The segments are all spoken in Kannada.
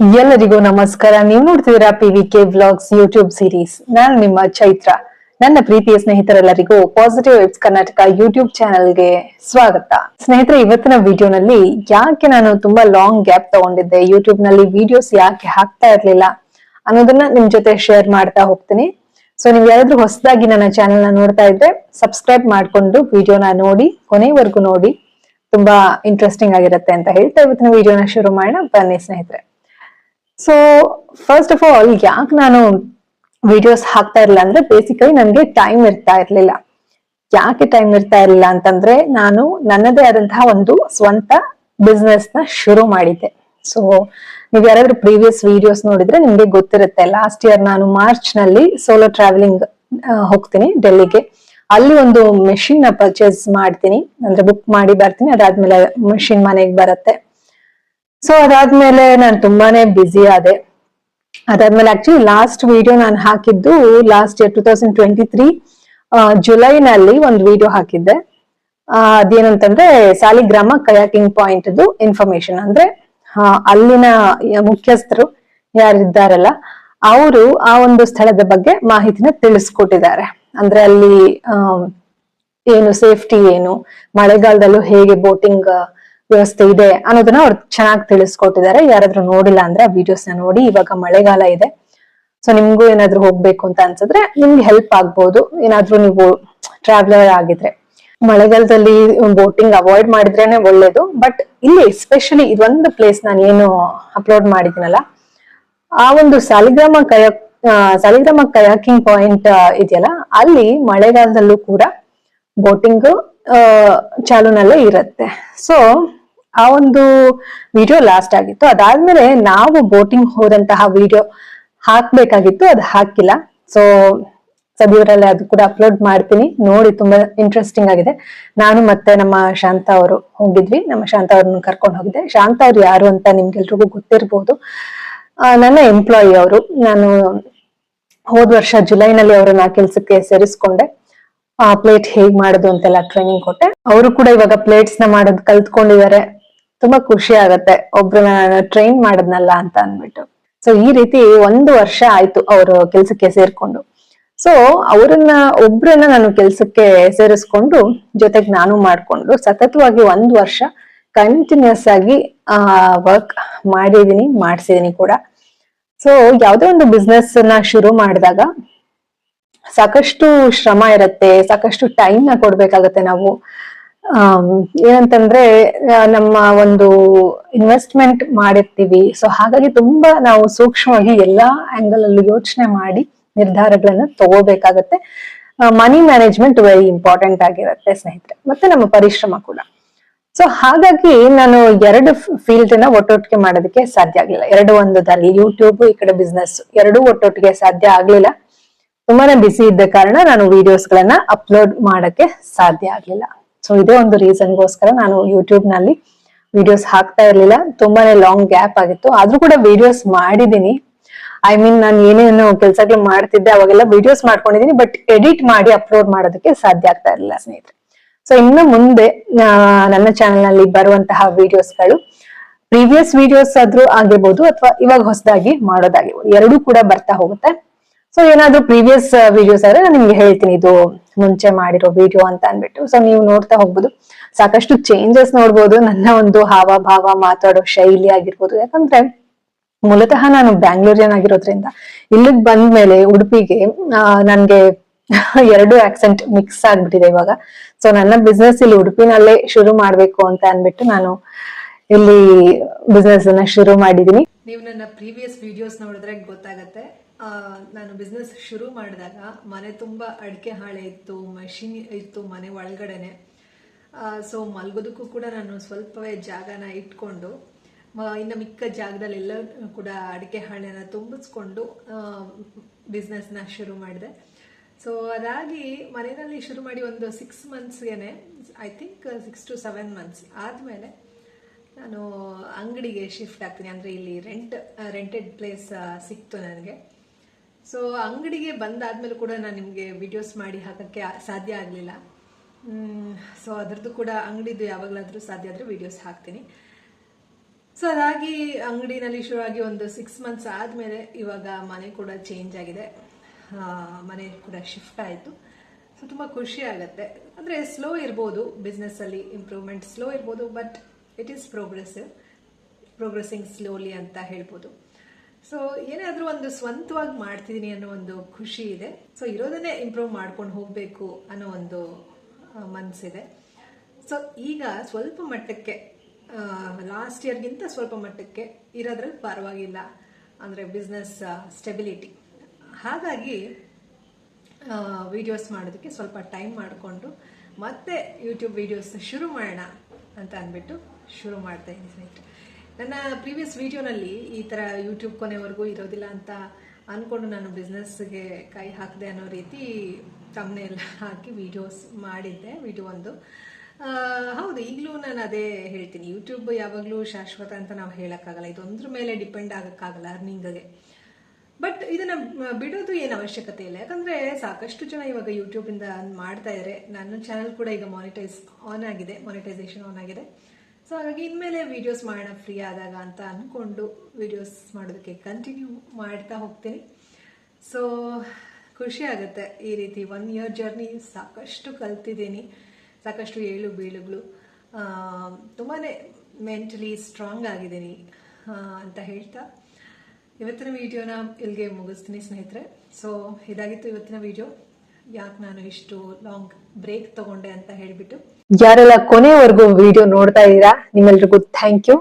ಎಲ್ಲರಿಗೂ ನಮಸ್ಕಾರ. ನೀವು ನೋಡ್ತಿದ್ದೀರಾ P V K vlogs YouTube series. ನಾನು ನಿಮ್ಮ ಚೈತ್ರ. ನನ್ನ ಪ್ರೀತಿಯ ಸ್ನೇಹಿತರೆಲ್ಲರಿಗೂ ಪಾಸಿಟಿವ್ ವೈಬ್ಸ್ ಕರ್ನಾಟಕ ಯೂಟ್ಯೂಬ್ ಚಾನೆಲ್ಗೆ ಸ್ವಾಗತ. ಸ್ನೇಹಿತರೆ, ಇವತ್ತಿನ ವಿಡಿಯೋನಲ್ಲಿ ಯಾಕೆ ನಾನು ತುಂಬಾ ಲಾಂಗ್ ಗ್ಯಾಪ್ ತಗೊಂಡಿದ್ದೆ? ಯೂಟ್ಯೂಬ್ನಲ್ಲಿ ವಿಡಿಯೋಸ್ ಯಾಕೆ ಹಾಕ್ತಾ ಇರ್ಲಿಲ್ಲ ಅನ್ನೋದನ್ನ ನಿಮ್ ಜೊತೆ ಶೇರ್ ಮಾಡ್ತಾ ಹೋಗ್ತೀನಿ. ಸೊ ನೀವು ಯಾರಾದ್ರೂ ಹೊಸದಾಗಿ ನನ್ನ ಚಾನೆಲ್ನ ನೋಡ್ತಾ ಇದ್ರೆ ಸಬ್ಸ್ಕ್ರೈಬ್ ಮಾಡ್ಕೊಂಡು ವಿಡಿಯೋನ ನೋಡಿ, ಕೊನೆವರೆಗೂ ನೋಡಿ. ತುಂಬಾ ಇಂಟ್ರೆಸ್ಟಿಂಗ್ ಆಗಿರುತ್ತೆ ಅಂತ ಹೇಳ್ತಾ ಇವತ್ತಿನ ವಿಡಿಯೋನ ಶುರು ಮಾಡೋಣ. ಬನ್ನಿ ಸ್ನೇಹಿತರೆ. ಸೊ ಫಸ್ಟ್ ಆಫ್ ಆಲ್ ಯಾಕೆ ನಾನು ವಿಡಿಯೋಸ್ ಹಾಕ್ತಾ ಇರಲಿಲ್ಲ ಅಂದ್ರೆ ಬೇಸಿಕಲಿ ನನಗೆ ಟೈಮ್ ಇರ್ತಾ ಇರಲಿಲ್ಲ. ಯಾಕೆ ಟೈಮ್ ಇರ್ತಾ ಇರಲಿಲ್ಲ ಅಂತಂದ್ರೆ ನಾನು ನನ್ನದೇ ಆದಂತಹ ಒಂದು ಸ್ವಂತ ಬಿಸ್ನೆಸ್ನ ಶುರು ಮಾಡಿದ್ದೆ. ಸೊ ನೀವು ಯಾರಾದ್ರೂ ಪ್ರೀವಿಯಸ್ ವಿಡಿಯೋಸ್ ನೋಡಿದ್ರೆ ನಿಮ್ಗೆ ಗೊತ್ತಿರುತ್ತೆ ಲಾಸ್ಟ್ ಇಯರ್ ನಾನು ಮಾರ್ಚ್ನಲ್ಲಿ ಸೋಲೋ ಟ್ರಾವೆಲಿಂಗ್ ಹೋಗ್ತೀನಿ ಡೆಲ್ಲಿಗೆ ಅಲ್ಲಿ ಒಂದು ಮೆಷಿನ್ನ ಪರ್ಚೇಸ್ ಮಾಡ್ತೀನಿ. ಅಂದ್ರೆ ಬುಕ್ ಮಾಡಿ ಬರ್ತೀನಿ, ಅದಾದ್ಮೇಲೆ ಮೆಷಿನ್ ಮನೆಗೆ ಬರುತ್ತೆ. ಸೊ ಅದಾದ್ಮೇಲೆ ನಾನು ತುಂಬಾನೇ ಬ್ಯುಸಿ ಆದೆ. ಅದಾದ್ಮೇಲೆ ಆಕ್ಚುಲಿ ಲಾಸ್ಟ್ ವಿಡಿಯೋ ನಾನು ಹಾಕಿದ್ದು last year two thousand twenty three ಜುಲೈನಲ್ಲಿ ಒಂದು ವಿಡಿಯೋ ಹಾಕಿದ್ದೆ. ಅದೇನಂತಂದ್ರೆ ಸಾಲಿಗ್ರಾಮ ಕಯಾಕಿಂಗ್ ಪಾಯಿಂಟ್ ಇನ್ಫಾರ್ಮೇಶನ್ ಅಂದ್ರೆ ಅಲ್ಲಿನ ಮುಖ್ಯಸ್ಥರು ಯಾರಿದ್ದಾರಲ್ಲ, ಅವರು ಆ ಒಂದು ಸ್ಥಳದ ಬಗ್ಗೆ ಮಾಹಿತಿನ ತಿಳಿಸ್ಕೊಟ್ಟಿದ್ದಾರೆ. ಅಂದ್ರೆ ಅಲ್ಲಿ ಏನು ಸೇಫ್ಟಿ ಏನು, ಮಳೆಗಾಲದಲ್ಲೂ ಹೇಗೆ ಬೋಟಿಂಗ್ ವ್ಯವಸ್ಥೆ ಇದೆ ಅನ್ನೋದನ್ನ ಅವ್ರು ಚೆನ್ನಾಗಿ ತಿಳಿಸ್ಕೊಟ್ಟಿದ್ದಾರೆ. ಯಾರಾದ್ರೂ ನೋಡಿಲ್ಲ ಅಂದ್ರೆ ವಿಡಿಯೋಸ್ನ ನೋಡಿ. ಇವಾಗ ಮಳೆಗಾಲ ಇದೆ. ಸೊ ನಿಮ್ಗೂ ಏನಾದ್ರು ಹೋಗ್ಬೇಕು ಅಂತ ಅನ್ಸಿದ್ರೆ ನಿಮ್ಗೆ ಹೆಲ್ಪ್ ಆಗ್ಬಹುದು ಏನಾದ್ರೂ ನೀವು ಟ್ರಾವೆಲರ್ ಆಗಿದ್ರೆ. ಮಳೆಗಾಲದಲ್ಲಿ ಬೋಟಿಂಗ್ ಅವಾಯ್ಡ್ ಮಾಡಿದ್ರೇನೆ ಒಳ್ಳೇದು. ಬಟ್ ಇಲ್ಲಿ ಎಸ್ಪೆಷಲಿ ಇದೊಂದು ಪ್ಲೇಸ್ ನಾನು ಏನು ಅಪ್ಲೋಡ್ ಮಾಡಿದ್ದೀನಲ್ಲ, ಆ ಒಂದು Saligrama kayak Saligrama kayaking point ಇದೆಯಲ್ಲ, ಅಲ್ಲಿ ಮಳೆಗಾಲದಲ್ಲೂ ಕೂಡ ಬೋಟಿಂಗ್ ಚಾಲೂನಲ್ಲೇ ಇರುತ್ತೆ. ಸೊ ಆ ಒಂದು ವಿಡಿಯೋ ಲಾಸ್ಟ್ ಆಗಿತ್ತು. ಅದಾದ್ಮೇಲೆ ನಾವು ಬೋಟಿಂಗ್ ಹೋದಂತಹ ವಿಡಿಯೋ ಹಾಕ್ಬೇಕಾಗಿತ್ತು, ಅದು ಹಾಕಿಲ್ಲ. ಸೊ ಸದ್ಯವರಲ್ಲಿ ಅದು ಕೂಡ ಅಪ್ಲೋಡ್ ಮಾಡ್ತೀನಿ. ನೋಡಿ, ತುಂಬಾ ಇಂಟ್ರೆಸ್ಟಿಂಗ್ ಆಗಿದೆ. ನಾನು ಮತ್ತೆ ನಮ್ಮ ಶಾಂತ ಅವರು ಹೋಗಿದ್ವಿ. ನಮ್ಮ ಶಾಂತ ಅವ್ರನ್ನ ಕರ್ಕೊಂಡು ಹೋಗಿದ್ದೆ. ಶಾಂತ ಅವ್ರು ಯಾರು ಅಂತ ನಿಮ್ಗೆಲ್ರಿಗೂ ಗೊತ್ತಿರ್ಬೋದು. ನನ್ನ ಎಂಪ್ಲಾಯಿ ಅವರು. ನಾನು ಹೋದ ವರ್ಷ ಜುಲೈನಲ್ಲಿ ಅವರನ್ನ ಕೆಲ್ಸಕ್ಕೆ ಸೇರಿಸ್ಕೊಂಡೆ. ಆ ಪ್ಲೇಟ್ ಹೇಗ್ ಮಾಡೋದು ಅಂತೆಲ್ಲ ಟ್ರೈನಿಂಗ್ ಕೊಟ್ಟೆ. ಅವರು ಕೂಡ ಇವಾಗ ಪ್ಲೇಟ್ಸ್ನ ಮಾಡೋದು ಕಲ್ತ್ಕೊಂಡಿದ್ದಾರೆ. ತುಂಬಾ ಖುಷಿ ಆಗತ್ತೆ. ಒಬ್ರನ್ನ ನಾನು ಟ್ರೈನ್ ಮಾಡದ್ನಲ್ಲ ಅಂತ ಅಂದ್ಬಿಟ್ಟು. ಸೊ ಈ ರೀತಿ ಒಂದು ವರ್ಷ ಆಯ್ತು ಅವರು ಕೆಲ್ಸಕ್ಕೆ ಸೇರ್ಕೊಂಡು. ಸೊ ಅವರನ್ನ, ಒಬ್ರನ್ನ ನಾನು ಕೆಲ್ಸಕ್ಕೆ ಸೇರಿಸ್ಕೊಂಡು ಜೊತೆಗೆ ನಾನು ಮಾಡ್ಕೊಂಡು ಸತತವಾಗಿ ಒಂದು ವರ್ಷ ಕಂಟಿನ್ಯೂಸ್ ಆಗಿ, ಆ ವರ್ಕ್ ಮಾಡಿದೀನಿ, ಮಾಡ್ಸಿದೀನಿ ಕೂಡ. ಸೊ ಯಾವುದೇ ಒಂದು ಬಿಸ್ನೆಸ್ನ ಶುರು ಮಾಡಿದಾಗ ಸಾಕಷ್ಟು ಶ್ರಮ ಇರತ್ತೆ, ಸಾಕಷ್ಟು ಟೈಮ್ನ ಕೊಡ್ಬೇಕಾಗತ್ತೆ ನಾವು. ಏನಂತಂದ್ರೆ ನಮ್ಮ ಒಂದು ಇನ್ವೆಸ್ಟ್ಮೆಂಟ್ ಮಾಡಿರ್ತೀವಿ. ಸೊ ಹಾಗಾಗಿ ತುಂಬಾ ನಾವು ಸೂಕ್ಷ್ಮವಾಗಿ ಎಲ್ಲಾ ಆಂಗಲ್ ಅಲ್ಲೂ ಯೋಚನೆ ಮಾಡಿ ನಿರ್ಧಾರಗಳನ್ನ ತಗೋಬೇಕಾಗತ್ತೆ. ಮನಿ ಮ್ಯಾನೇಜ್ಮೆಂಟ್ ವೆರಿ ಇಂಪಾರ್ಟೆಂಟ್ ಆಗಿರುತ್ತೆ, ಸ್ನೇಹಿತರೆ. ಮತ್ತೆ ನಮ್ಮ ಪರಿಶ್ರಮ ಕೂಡ. ಸೊ ಹಾಗಾಗಿ ನಾನು ಎರಡು ಫೀಲ್ಡ್ನ ಒಟ್ಟೊಟ್ಟಿಗೆ ಮಾಡೋದಕ್ಕೆ ಸಾಧ್ಯ ಆಗ್ಲಿಲ್ಲ. ಎರಡು ಒಂದು ದಾರಿ ಯೂಟ್ಯೂಬ್ ಈ ಕಡೆ ಬಿಸ್ನೆಸ್ ಎರಡೂ ಒಟ್ಟೊಟ್ಟಿಗೆ ಸಾಧ್ಯ ಆಗ್ಲಿಲ್ಲ. ತುಂಬಾನೇ ಬಿಸಿ ಇದ್ದ ಕಾರಣ ನಾನು ವಿಡಿಯೋಸ್ ಗಳನ್ನ ಅಪ್ಲೋಡ್ ಮಾಡಕ್ಕೆ ಸಾಧ್ಯ ಆಗ್ಲಿಲ್ಲ. ಸೊ ಇದೇ ಒಂದು ರೀಸನ್ಗೋಸ್ಕರ ನಾನು ಯೂಟ್ಯೂಬ್ನಲ್ಲಿ ವಿಡಿಯೋಸ್ ಹಾಕ್ತಾ ಇರ್ಲಿಲ್ಲ. ತುಂಬಾನೇ ಲಾಂಗ್ ಗ್ಯಾಪ್ ಆಗಿತ್ತು. ಆದ್ರೂ ಕೂಡ ವಿಡಿಯೋಸ್ ಮಾಡಿದೀನಿ ಐ ಮೀನ್ ನಾನು ಏನೇನು ಕೆಲಸಗಳು ಮಾಡ್ತಿದ್ದೆ, ಅವಾಗೆಲ್ಲ ವಿಡಿಯೋಸ್ ಮಾಡ್ಕೊಂಡಿದೀನಿ ಬಟ್ ಎಡಿಟ್ ಮಾಡಿ ಅಪ್ಲೋಡ್ ಮಾಡೋದಕ್ಕೆ ಸಾಧ್ಯ ಆಗ್ತಾ ಇರಲಿಲ್ಲ ಸ್ನೇಹಿತರೆ. ಸೊ ಇನ್ನು ಮುಂದೆ ನನ್ನ ಚಾನೆಲ್ನಲ್ಲಿ ಬರುವಂತಹ ವಿಡಿಯೋಸ್ಗಳು ಪ್ರೀವಿಯಸ್ ವಿಡಿಯೋಸ್ ಆದ್ರೂ ಆಗಿರ್ಬೋದು ಅಥವಾ ಇವಾಗ ಹೊಸದಾಗಿ ಮಾಡೋದಾಗಿರ್ಬೋದು, ಎರಡೂ ಕೂಡ ಬರ್ತಾ ಹೋಗುತ್ತೆ. ಸೊ ಏನಾದ್ರು ಪ್ರೀವಿಯಸ್ ವಿಡಿಯೋಸ್ ಆದ್ರೆ ನಾನು ನಿಮ್ಗೆ ಹೇಳ್ತೀನಿ, ಇದು ಮುಂಚೆ ಮಾಡಿರೋ ವಿಡಿಯೋ ಅಂತ ಅನ್ಬಿಟ್ಟು ಸೊ ನೀವು ನೋಡ್ತಾ ಹೋಗ್ಬೋದು. ಸಾಕಷ್ಟು ಚೇಂಜಸ್ ನೋಡ್ಬೋದು. ನನ್ನ ಒಂದು ಹಾವಭಾವ ಮಾತಾಡೋ ಶೈಲಿ ಆಗಿರ್ಬೋದು. ಯಾಕಂದ್ರೆ ಮೂಲತಃ ನಾನು ಬ್ಯಾಂಗ್ಳೂರಿಯನ್ ಆಗಿರೋದ್ರಿಂದ ಇಲ್ಲಿಗೆ ಬಂದ್ಮೇಲೆ ಉಡುಪಿಗೆ ನನ್ಗೆ ಎರಡು ಆಕ್ಸೆಂಟ್ ಮಿಕ್ಸ್ ಆಗ್ಬಿಟ್ಟಿದೆ ಇವಾಗ. ಸೊ ನನ್ನ ಬಿಸ್ನೆಸ್ ಇಲ್ಲಿ ಉಡುಪಿನಲ್ಲೇ ಶುರು ಮಾಡ್ಬೇಕು ಅಂತ ಅನ್ಬಿಟ್ಟು ನಾನು ಇಲ್ಲಿ ಬಿಸ್ನೆಸ್ ಅನ್ನ ಶುರು ಮಾಡಿದೀನಿ ನೀವು ನನ್ನ ಪ್ರೀವಿಯಸ್ ವಿಡಿಯೋಸ್ ನೋಡಿದ್ರೆ ಗೊತ್ತಾಗತ್ತೆ. ನಾನು ಬಿಸ್ನೆಸ್ ಶುರು ಮಾಡಿದಾಗ ಮನೆ ತುಂಬ ಅಡಿಕೆ ಹಾಳೆ ಇತ್ತು ಮಷಿನ್ ಇತ್ತು ಮನೆ ಒಳಗಡೆನೆ. ಸೊ ಮಲ್ಗೋದಕ್ಕೂ ಕೂಡ ನಾನು ಸ್ವಲ್ಪವೇ ಜಾಗನ ಇಟ್ಕೊಂಡು ಇನ್ನು ಮಿಕ್ಕ ಜಾಗದಲ್ಲೆಲ್ಲ ಕೂಡ ಅಡಿಕೆ ಹಾಳೆನ ತುಂಬಿಸ್ಕೊಂಡು ಬಿಸ್ನೆಸ್ನ ಶುರು ಮಾಡಿದೆ. ಸೊ ಅದಾಗಿ ಮನೆಯಲ್ಲಿ ಶುರು ಮಾಡಿ ಒಂದು six ಮಂತ್ಸ್ಗೆ I think six to seven months ಆದಮೇಲೆ ನಾನು ಅಂಗಡಿಗೆ ಶಿಫ್ಟ್ ಆಗ್ತೀನಿ. ಅಂದರೆ ಇಲ್ಲಿ ರೆಂಟ್ ರೆಂಟೆಡ್ ಪ್ಲೇಸ್ ಸಿಕ್ತು ನನಗೆ. ಸೊ ಅಂಗಡಿಗೆ ಬಂದಾದ್ಮೇಲೆ ಕೂಡ ನಾನು ನಿಮಗೆ ವಿಡಿಯೋಸ್ ಮಾಡಿ ಹಾಕೋಕ್ಕೆ ಸಾಧ್ಯ ಆಗಲಿಲ್ಲ. ಸೊ ಅದರದ್ದು ಕೂಡ ಅಂಗಡಿದು ಯಾವಾಗಲಾದರೂ ಸಾಧ್ಯ ಆದರೆ ವಿಡಿಯೋಸ್ ಹಾಕ್ತೀನಿ. ಸೊ ಅದಾಗಿ ಅಂಗಡಿನಲ್ಲಿ ಶುರುವಾಗಿ ಒಂದು ಸಿಕ್ಸ್ ಮಂತ್ಸ್ ಆದಮೇಲೆ ಇವಾಗ ಮನೆ ಕೂಡ ಚೇಂಜ್ ಆಗಿದೆ. ಮನೆ ಕೂಡ ಶಿಫ್ಟ್ ಆಯಿತು. ಸೊ ತುಂಬ ಖುಷಿ ಆಗುತ್ತೆ. ಅಂದರೆ ಸ್ಲೋ ಇರ್ಬೋದು ಬಿಸ್ನೆಸ್ಸಲ್ಲಿ ಇಂಪ್ರೂವ್ಮೆಂಟ್ ಸ್ಲೋ ಇರ್ಬೋದು but it is progressive progressing slowly ಅಂತ ಹೇಳ್ಬೋದು. ಸೊ ಏನಾದರೂ ಒಂದು ಸ್ವಂತವಾಗಿ ಮಾಡ್ತಿದ್ದೀನಿ ಅನ್ನೋ ಒಂದು ಖುಷಿ ಇದೆ. ಸೊ ಇರೋದನ್ನೇ ಇಂಪ್ರೂವ್ ಮಾಡ್ಕೊಂಡು ಹೋಗಬೇಕು ಅನ್ನೋ ಒಂದು ಮನಸ್ಸಿದೆ ಸೊ ಈಗ ಸ್ವಲ್ಪ ಮಟ್ಟಕ್ಕೆ ಲಾಸ್ಟ್ ಇಯರ್ಗಿಂತ ಸ್ವಲ್ಪ ಮಟ್ಟಕ್ಕೆ ಇರೋದ್ರಲ್ಲಿ ಪರವಾಗಿಲ್ಲ. ಅಂದರೆ ಬಿಸ್ನೆಸ್ ಸ್ಟೆಬಿಲಿಟಿ ಹಾಗಾಗಿ ವಿಡಿಯೋಸ್ ಮಾಡೋದಕ್ಕೆ ಸ್ವಲ್ಪ ಟೈಮ್ ಮಾಡಿಕೊಂಡು ಮತ್ತೆ ಯೂಟ್ಯೂಬ್ ವಿಡಿಯೋಸ್ ಶುರು ಮಾಡೋಣ ಅಂತ ಅಂದ್ಬಿಟ್ಟು ಶುರು ಮಾಡ್ತಾ ಇದ್ದೀನಿ ಸ್ನೇಹಿತರೆ. ನನ್ನ ಪ್ರೀವಿಯಸ್ ವಿಡಿಯೋನಲ್ಲಿ ಈ ಥರ ಯೂಟ್ಯೂಬ್ ಕೊನೆವರೆಗೂ ಇರೋದಿಲ್ಲ ಅಂತ ಅಂದ್ಕೊಂಡು ನಾನು ಬಿಸ್ನೆಸ್ಗೆ ಕೈ ಹಾಕಿದೆ ಅನ್ನೋ ರೀತಿ ತಮ್ಮನೆಲ್ಲ ಹಾಕಿ ವಿಡಿಯೋಸ್ ಮಾಡಿದ್ದೆ ವಿಡಿಯೋ ಒಂದು. ಹೌದು, ಈಗಲೂ ನಾನು ಅದೇ ಹೇಳ್ತೀನಿ. ಯೂಟ್ಯೂಬ್ ಯಾವಾಗಲೂ ಶಾಶ್ವತ ಅಂತ ನಾವು ಹೇಳೋಕ್ಕಾಗಲ್ಲ. ಇದೊಂದ್ರ ಮೇಲೆ ಡಿಪೆಂಡ್ ಆಗೋಕ್ಕಾಗಲ್ಲ ಅರ್ನಿಂಗ್ಗೆ ಬಟ್ ಇದನ್ನ ಬಿಡೋದು ಏನು ಅವಶ್ಯಕತೆ ಇಲ್ಲ. ಯಾಕಂದ್ರೆ ಸಾಕಷ್ಟು ಜನ ಇವಾಗ ಯೂಟ್ಯೂಬಿಂದ ಮಾಡ್ತಾ ಇದ್ದಾರೆ ನನ್ನ ಚಾನಲ್ ಕೂಡ ಈಗ ಮಾನಿಟೈಸ್ ಆನ್ ಆಗಿದೆ ಮಾನಿಟೈಸೇಷನ್ ಆನ್ ಆಗಿದೆ. ಸೊ ಹಾಗಾಗಿ ಇನ್ಮೇಲೆ ವೀಡಿಯೋಸ್ ಮಾಡೋಣ ಫ್ರೀ ಆದಾಗ ಅಂತ ಅಂದ್ಕೊಂಡು ವೀಡಿಯೋಸ್ ಮಾಡೋದಕ್ಕೆ ಕಂಟಿನ್ಯೂ ಮಾಡ್ತಾ ಹೋಗ್ತೀನಿ. ಸೊ ಖುಷಿ ಆಗುತ್ತೆ ಈ ರೀತಿ ಒನ್ ಇಯರ್ ಜರ್ನಿ ಸಾಕಷ್ಟು ಕಲ್ತಿದ್ದೀನಿ. ಸಾಕಷ್ಟು ಏಳು ಬೀಳುಗಳು. ತುಂಬಾ ಮೆಂಟಲಿ ಸ್ಟ್ರಾಂಗ್ ಆಗಿದ್ದೀನಿ ಅಂತ ಹೇಳ್ತಾ. ಇವತ್ತಿನ ವಿಡಿಯೋನ ಇಲ್ಲಿಗೆ ಮುಗಿಸ್ತೀನಿ ಸ್ನೇಹಿತರೆ. ಸೊ ಇದಾಗಿತ್ತು ಇವತ್ತಿನ ವಿಡಿಯೋ ಯಾಕೆ ನಾನು ಇಷ್ಟು ಲಾಂಗ್ ಬ್ರೇಕ್ ತಗೊಂಡೆ ಅಂತ ಹೇಳಿಬಿಟ್ಟು. ಯಾರೆಲ್ಲ ಕೊನೆವರೆಗೂ ವಿಡಿಯೋ ನೋಡ್ತಾ ಇದ್ದೀರಾ, ನಿಮ್ಮೆಲ್ರಿಗೂ ಥ್ಯಾಂಕ್ ಯು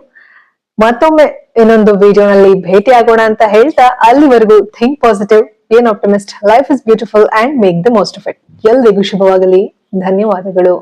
ಮತ್ತೊಮ್ಮೆ ಇನ್ನೊಂದು ವಿಡಿಯೋನಲ್ಲಿ ಭೇಟಿ ಆಗೋಣ ಅಂತ ಹೇಳ್ತಾ ಅಲ್ಲಿವರೆಗೂ think positive and optimist life is beautiful and make the most of it ಎಲ್ಲರಿಗೂ ಶುಭವಾಗಲಿ, ಧನ್ಯವಾದಗಳು.